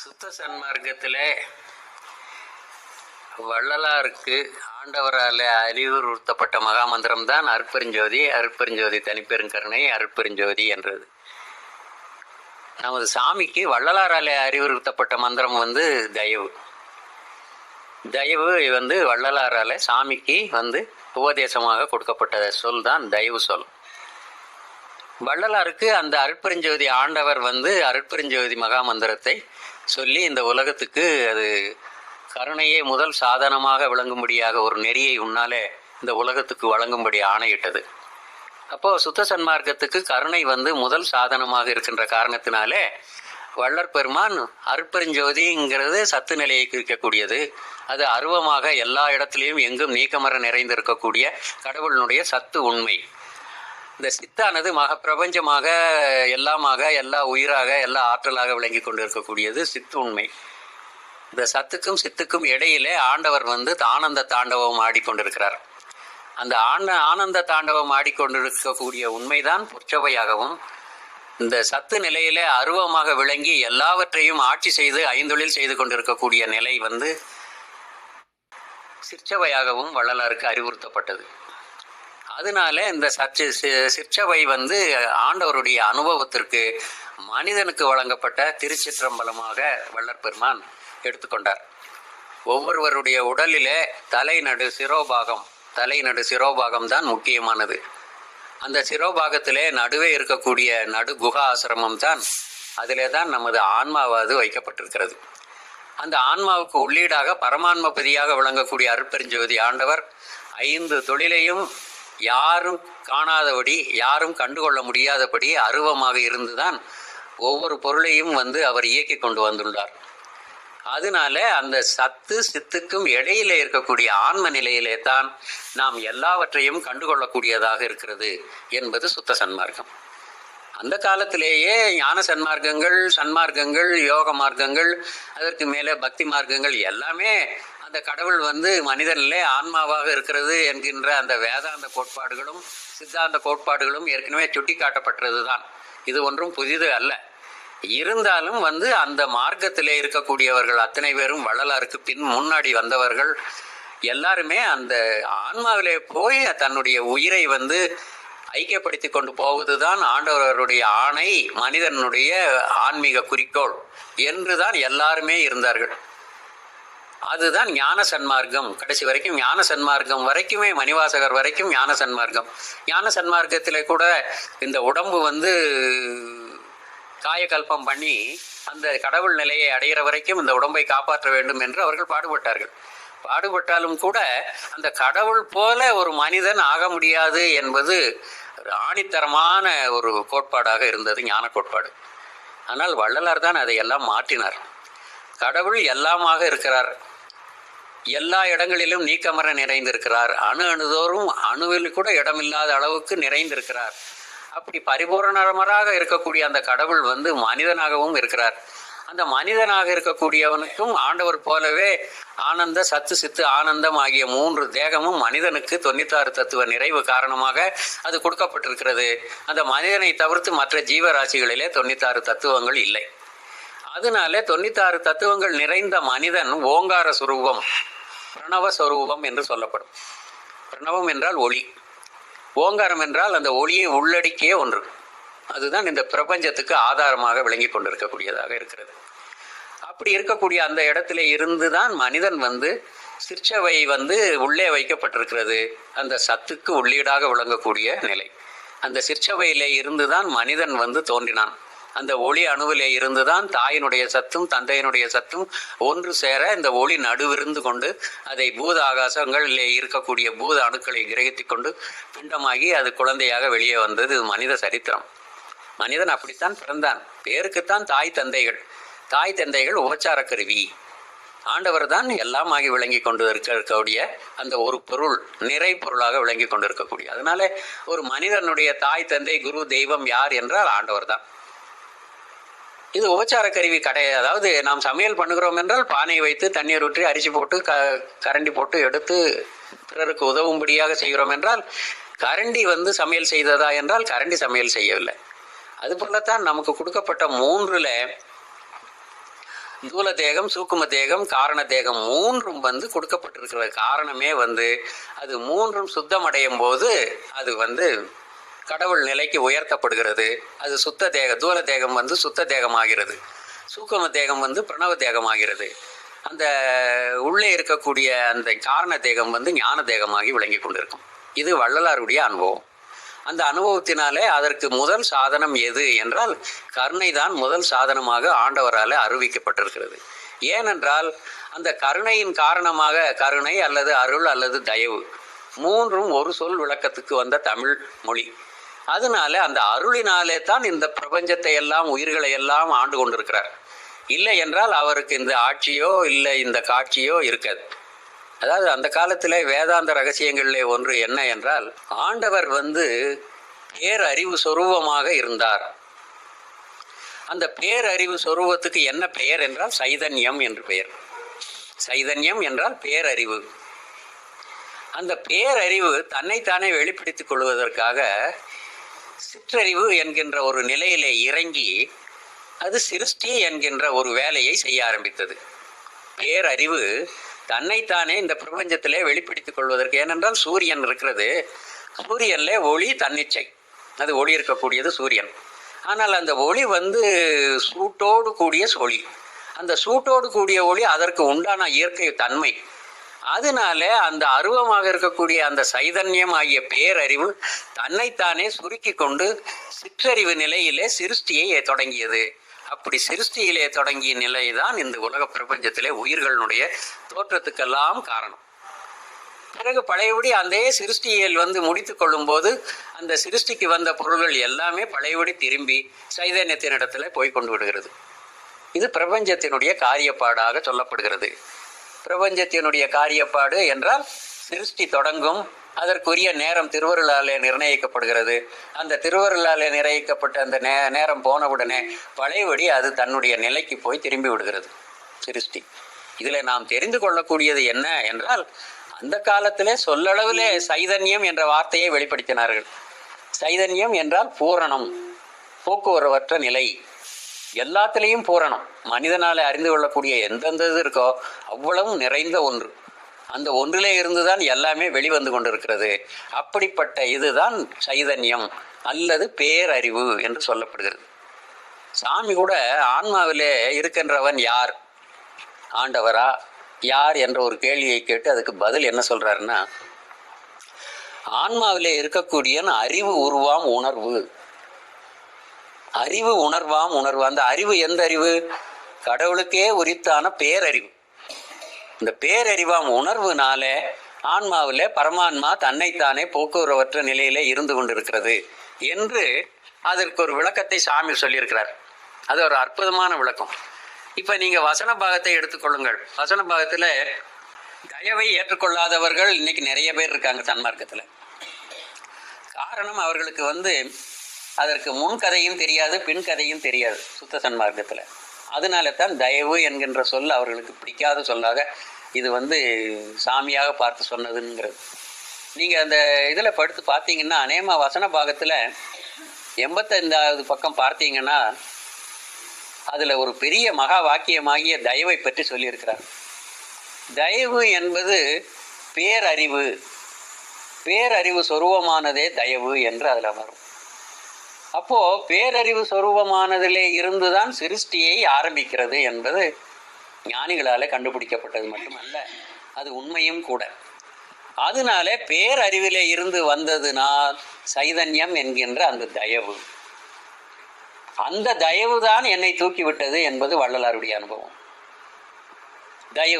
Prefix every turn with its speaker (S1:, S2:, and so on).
S1: சுத்த சன்மார்க்கத்தில் வள்ளலாருக்கு ஆண்டவரால் அறிவுறுத்தப்பட்ட மகாமந்திரம் தான் அற்பெருஞ்சோதி அற்பெருஞ்சோதி தனிப்பெருங்கருணை அற்பெருஞ்சோதி என்றது. நமது சாமிக்கு வள்ளலாரால் அறிவுறுத்தப்பட்ட மந்திரம் வந்து தயவு. தயவு வந்து வள்ளலாரால் சாமிக்கு வந்து உபதேசமாக கொடுக்கப்பட்ட சொல் தான் தயவு சொல். வள்ளலாருக்கு அந்த அருட்பெருஞ்சோதி ஆண்டவர் வந்து அருட்பெருஞ்சோதி மகாமந்திரத்தை சொல்லி இந்த உலகத்துக்கு அது கருணையே முதல் சாதனமாக விளங்கும்படியாக ஒரு நெறியை உன்னாலே இந்த உலகத்துக்கு வழங்கும்படி ஆணையிட்டது. அப்போ சுத்த சன்மார்க்கத்துக்கு கருணை வந்து முதல் சாதனமாக இருக்கின்ற காரணத்தினாலே வள்ளற் பெருமான் அருட்பெருஞ்சோதிங்கிறது சத்து நிலையை குறிக்கக்கூடியது. அது அருவமாக எல்லா இடத்துலையும் எங்கும் நீக்கமர நிறைந்திருக்கக்கூடிய கடவுளினுடைய சத்து உண்மை. இந்த சித்தானது மக பிரபஞ்சமாக எல்லாமாக எல்லா உயிராக எல்லா ஆற்றலாக விளங்கி கொண்டு இருக்கக்கூடியது சித்து உண்மை. இந்த சத்துக்கும் சித்துக்கும் இடையிலே ஆண்டவர் வந்து ஆனந்த தாண்டவம் ஆடிக்கொண்டிருக்கிறார். அந்த ஆன ஆனந்த தாண்டவம் ஆடிக்கொண்டிருக்கக்கூடிய உண்மைதான் புற்றவையாகவும் இந்த சத்து நிலையிலே அருவமாக விளங்கி எல்லாவற்றையும் ஆட்சி செய்து ஐந்தொழில் செய்து கொண்டிருக்கக்கூடிய நிலை வந்து சிற்சவையாகவும் வள்ளலாருக்கு அறிவுறுத்தப்பட்டது. அதனால இந்த சர்ச்சை சிற்சபை வந்து ஆண்டவருடைய அனுபவத்திற்கு மனிதனுக்கு வழங்கப்பட்ட திருச்சிற்றம்பலமாக வள்ளற் பெருமான் எடுத்துக்கொண்டார். ஒவ்வொருவருடைய உடலிலே தலைநடு சிரோபாகம் தலைநடு சிரோபாகம் தான் முக்கியமானது. அந்த சிரோபாகத்திலே நடுவே இருக்கக்கூடிய நடு குகா ஆசிரமம் தான் அதிலே தான் நமது ஆன்மாவாது வைக்கப்பட்டிருக்கிறது. அந்த ஆன்மாவுக்கு உள்ளீடாக பரமான்மபதியாக விளங்கக்கூடிய அருட்பெருஞ்சோதி ஆண்டவர் ஐந்து தொழிலையும் யாரும் காணாதபடி யாரும் கண்டுகொள்ள முடியாதபடி அருவமாக இருந்துதான் ஒவ்வொரு பொருளையும் வந்து அவர் இயக்கி கொண்டு வந்துள்ளார். அதனால அந்த சத்து சித்துக்கும் இடையிலே இருக்கக்கூடிய ஆன்ம நிலையிலே தான் நாம் எல்லாவற்றையும் கண்டுகொள்ளக்கூடியதாக இருக்கிறது என்பது சுத்த சன்மார்க்கம். அந்த காலத்திலேயே ஞான சன்மார்க்கங்கள் சன்மார்க்கங்கள் யோக மார்க்கங்கள் அதற்கு மேலே பக்தி மார்க்கங்கள் எல்லாமே அந்த கடவுள் வந்து மனிதனிலே ஆன்மாவாக இருக்கிறது என்கின்ற அந்த வேதாந்த கோட்பாடுகளும் சித்தாந்த கோட்பாடுகளும் ஏற்கனவே சுட்டி காட்டப்பட்டது தான் இது ஒன்றும் புதிது அல்ல. இருந்தாலும் வந்து அந்த மார்க்கத்திலே இருக்கக்கூடியவர்கள் அத்தனை பேரும் வள்ளலாருக்கு பின் முன்னாடி வந்தவர்கள் எல்லாருமே அந்த ஆன்மாவிலே போய் தன்னுடைய உயிரை வந்து ஐக்கியப்படுத்தி கொண்டு போவதுதான் ஆண்டவருடைய ஆணை மனிதனுடைய ஆன்மீக குறிக்கோள் என்றுதான் எல்லாருமே இருந்தார்கள். அதுதான் ஞான சன்மார்க்கம். கடைசி வரைக்கும் ஞான சன்மார்க்கம் வரைக்குமே மணிவாசகர் வரைக்கும் ஞான சன்மார்க்கம். ஞான சன்மார்க்கத்தில் கூட இந்த உடம்பு வந்து காயக்கல்பம் பண்ணி அந்த கடவுள் நிலையை அடைகிற வரைக்கும் இந்த உடம்பை காப்பாற்ற வேண்டும் என்று அவர்கள் பாடுபட்டார்கள். பாடுபட்டாலும் கூட அந்த கடவுள் போல ஒரு மனிதன் ஆக முடியாது என்பது ஆணித்தரமான ஒரு கோட்பாடாக இருந்தது ஞான கோட்பாடு. ஆனால் வள்ளலார் தான் அதை எல்லாம் மாற்றினார். கடவுள் எல்லாமாக இருக்கிறார். எல்லா இடங்களிலும் நீக்கமர நிறைந்திருக்கிறார். அணு அணுதோறும் அணுவில் கூட இடமில்லாத அளவுக்கு நிறைந்திருக்கிறார். அப்படி பரிபூரணமராக இருக்கக்கூடிய அந்த கடவுள் வந்து மனிதனாகவும் இருக்கிறார். அந்த மனிதனாக இருக்கக்கூடியவனுக்கும் ஆண்டவர் போலவே ஆனந்த சத்து சித்து ஆனந்தம் ஆகிய மூன்று தேகமும் மனிதனுக்கு தொண்ணூத்தாறு தத்துவ நிறைவு காரணமாக அது கொடுக்கப்பட்டிருக்கிறது. அந்த மனிதனை தவிர்த்து மற்ற ஜீவராசிகளிலே தொண்ணூத்தாறு தத்துவங்கள் இல்லை. அதனால தொண்ணூத்தாறு தத்துவங்கள் நிறைந்த மனிதன் ஓங்கார சுரூபம் பிரணவ சுரூபம் என்று சொல்லப்படும். பிரணவம் என்றால் ஒளி. ஓங்காரம் என்றால் அந்த ஒளியை உள்ளடக்கிய ஒன்று. அதுதான் இந்த பிரபஞ்சத்துக்கு ஆதாரமாக விளங்கி கொண்டிருக்கக்கூடியதாக இருக்கிறது. அப்படி இருக்கக்கூடிய அந்த இடத்துல இருந்து தான் மனிதன் வந்து சிற்சவை வந்து உள்ளே வைக்கப்பட்டிருக்கிறது. அந்த சத்துக்கு உள்ளீடாக விளங்கக்கூடிய நிலை. அந்த சிற்சபையிலே இருந்து தான் மனிதன் வந்து தோன்றினான். அந்த ஒளி அணுவிலே இருந்துதான் தாயினுடைய சத்தும் தந்தையினுடைய சத்தும் ஒன்று சேர இந்த ஒளி நடுவிருந்து கொண்டு அதை பூத ஆகாசங்களிலே இருக்கக்கூடிய பூத அணுக்களை கிரகித்து கொண்டு பிண்டமாகி அது குழந்தையாக வெளியே வந்தது. இது மனித சரித்திரம். மனிதன் அப்படித்தான் பிறந்தான். பேருக்குத்தான் தாய் தந்தைகள். தாய் தந்தைகள் உபச்சார கருவி. ஆண்டவர் தான் எல்லாம் ஆகி விளங்கி கொண்டு இருக்கக்கூடிய அந்த ஒரு பொருள் நிறை பொருளாக விளங்கி கொண்டு இருக்கக்கூடிய. அதனால ஒரு மனிதனுடைய தாய் தந்தை குரு தெய்வம் யார் என்றால் ஆண்டவர் தான். இது உபச்சார கருவி கிடையாது அதாவது நாம் சமையல் பண்ணுகிறோம் என்றால் பானையை வைத்து தண்ணீர் ஊற்றி அரிசி போட்டு க கரண்டி போட்டு எடுத்து பிறருக்கு உதவும்படியாக செய்கிறோம் என்றால் கரண்டி வந்து சமையல் செய்ததா என்றால் கரண்டி சமையல் செய்யவில்லை. அது போலத்தான் நமக்கு கொடுக்கப்பட்ட மூன்றுல தூல தேகம் சூக்கும தேகம் காரண தேகம் மூன்றும் வந்து கொடுக்கப்பட்டிருக்கிற காரணமே வந்து அது மூன்றும் சுத்தமடையும் போது அது வந்து கடவுள் நிலைக்கு உயர்த்தப்படுகிறது. அது சுத்த தேக தூல தேகம் வந்து சுத்த தேகமாகிறது. சூக்கம தேகம் வந்து பிரணவ தேகமாகிறது. அந்த உள்ளே இருக்கக்கூடிய அந்த காரண தேகம் வந்து ஞான தேகமாகி விளங்கி கொண்டிருக்கும். இது வள்ளலாருடைய அனுபவம். அந்த அனுபவத்தினாலே அதற்கு முதல் சாதனம் எது என்றால் கருணை தான் முதல் சாதனமாக ஆண்டவரால் அறிவிக்கப்பட்டிருக்கிறது. ஏனென்றால் அந்த கருணையின் காரணமாக கருணை அல்லது அருள் அல்லது தயவு மூன்றும் ஒரு சொல் விளக்கத்துக்கு வந்த தமிழ் மொழி. அதனால அந்த அருளினாலே தான் இந்த பிரபஞ்சத்தை எல்லாம் உயிர்களை எல்லாம் ஆண்டு கொண்டிருக்கிறார். இல்லை என்றால் அவருக்கு இந்த ஆட்சியோ இல்லை இந்த காட்சியோ இருக்காது. அதாவது அந்த காலத்தில் வேதாந்த ரகசியங்களிலே ஒன்று என்ன என்றால் ஆண்டவர் வந்து பேரறிவு சொரூபமாக இருந்தார். அந்த பேரறிவு சொரூபத்துக்கு என்ன பெயர் என்றால் சைதன்யம் என்று பெயர். சைதன்யம் என்றால் பேரறிவு. அந்த பேரறிவு தன்னைத்தானே வெளிப்படுத்திக் கொள்வதற்காக சிற்றறிவு என்கின்ற ஒரு நிலையிலே இறங்கி அது சிருஷ்டி என்கின்ற ஒரு வேலையை செய்ய ஆரம்பித்தது. பேரறிவு தன்னைத்தானே இந்த பிரபஞ்சத்திலே வெளிப்படுத்திக் கொள்வதற்கு ஏனென்றால் சூரியன் இருக்கிறது சூரியன்ல ஒளி தன்னிச்சை. அது ஒளி இருக்கக்கூடியது சூரியன். ஆனால் அந்த ஒளி வந்து சூட்டோடு கூடிய ஒளி அந்த சூட்டோடு கூடிய ஒளி அதற்கு உண்டான இயற்கை தன்மை. அதனால அந்த அருவமாக இருக்கக்கூடிய அந்த சைதன்யம் ஆகிய பேரறிவு தன்னைத்தானே சுருக்கி கொண்டு சிற்றறிவு நிலையிலே சிருஷ்டியை தொடங்கியது. அப்படி சிருஷ்டியிலே தொடங்கிய நிலைதான் இந்த உலக பிரபஞ்சத்திலே உயிர்களுடைய தோற்றத்துக்கெல்லாம் காரணம். பிறகு பழையபடி அந்த சிருஷ்டியில் வந்து முடித்து கொள்ளும்போது அந்த சிருஷ்டிக்கு வந்த பொருள்கள் எல்லாமே பழையபடி திரும்பி சைதன்யத்தினிடத்துல போய் கொண்டு விடுகிறது. இது பிரபஞ்சத்தினுடைய காரியப்பாடாக சொல்லப்படுகிறது. பிரபஞ்சத்தினுடைய காரியப்பாடு என்றால் சிருஷ்டி தொடங்கும் அதற்குரிய நேரம் திருவருளாலே நிர்ணயிக்கப்படுகிறது. அந்த திருவருளாலே நிர்ணயிக்கப்பட்ட அந்த நே நேரம் போனவுடனே பழையபடி அது தன்னுடைய நிலைக்கு போய் திரும்பி விடுகிறது சிருஷ்டி. இதில் நாம் தெரிந்து கொள்ளக்கூடியது என்ன என்றால் அந்த காலத்திலே சொல்லளவிலே சைதன்யம் என்ற வார்த்தையை வெளிப்படுத்தினார்கள். சைதன்யம் என்றால் பூரணம் போக்குவரவற்ற நிலை. எல்லாத்துலேயும் பூரணம். மனிதனால் அறிந்து கொள்ளக்கூடிய எந்தெந்த இது இருக்கோ அவ்வளவும் நிறைந்த ஒன்று. அந்த ஒன்றிலே இருந்துதான் எல்லாமே வெளிவந்து கொண்டிருக்கிறது. அப்படிப்பட்ட இதுதான் சைதன்யம் அல்லது பேரறிவு என்று சொல்லப்படுகிறது. சாமி கூட ஆன்மாவிலே இருக்கின்றவன் யார்? ஆண்டவரா? யார் என்ற ஒரு கேள்வியை கேட்டு அதுக்கு பதில் என்ன சொல்றாருன்னா ஆன்மாவிலே இருக்கக்கூடியன் அறிவு உருவாம் உணர்வு. அறிவு உணர்வாம் உணர்வு. அந்த அறிவு எந்த அறிவு? கடவுளுக்கே உரித்தான பேரறிவு. இந்த பேரறிவாம் உணர்வுனால ஆன்மாவில் பரமான்மா தன்னைத்தானே போக்குவரவற்ற நிலையில இருந்து கொண்டிருக்கிறது என்று அதற்கு ஒரு விளக்கத்தை சாமி சொல்லியிருக்கிறார். அது ஒரு அற்புதமான விளக்கம். இப்ப நீங்க வசன பாகத்தை எடுத்துக்கொள்ளுங்கள் வசன பாகத்துல தயவை ஏற்றுக்கொள்ளாதவர்கள் இன்னைக்கு நிறைய பேர் இருக்காங்க சன்மார்க்கத்துல காரணம் அவர்களுக்கு வந்து அதற்கு முன் கதையும் தெரியாது பின் கதையும் தெரியாது சுத்த சன்மார்க்கத்தில். அதனால தான் தயவு என்கின்ற சொல் அவர்களுக்கு பிடிக்காத சொல்லாக இது வந்து சாமியாக பார்த்து சொன்னதுங்கிறது. நீங்கள் அந்த இதில் படுத்து பார்த்தீங்கன்னா அநேமா வசன பாகத்தில் எண்பத்தைந்தாவது பக்கம் பார்த்தீங்கன்னா அதில் ஒரு பெரிய மகா வாக்கியமாகிய தயவை பற்றி சொல்லியிருக்கிறார். தயவு என்பது பேரறிவு. பேரறிவு சொருவமானதே தயவு என்று அதில் வரும் அப்போ பேரறிவு சொரூபமானதிலே இருந்துதான் சிருஷ்டியை ஆரம்பிக்கிறது என்பது ஞானிகளால கண்டுபிடிக்கப்பட்டது மட்டுமல்ல அது உண்மையும் கூட. அதனால பேரறிவிலே இருந்து வந்ததுனால் சைதன்யம் என்கின்ற அந்த தயவு. அந்த தயவு தான் என்னை தூக்கிவிட்டது என்பது வள்ளலாருடைய அனுபவம். தயவு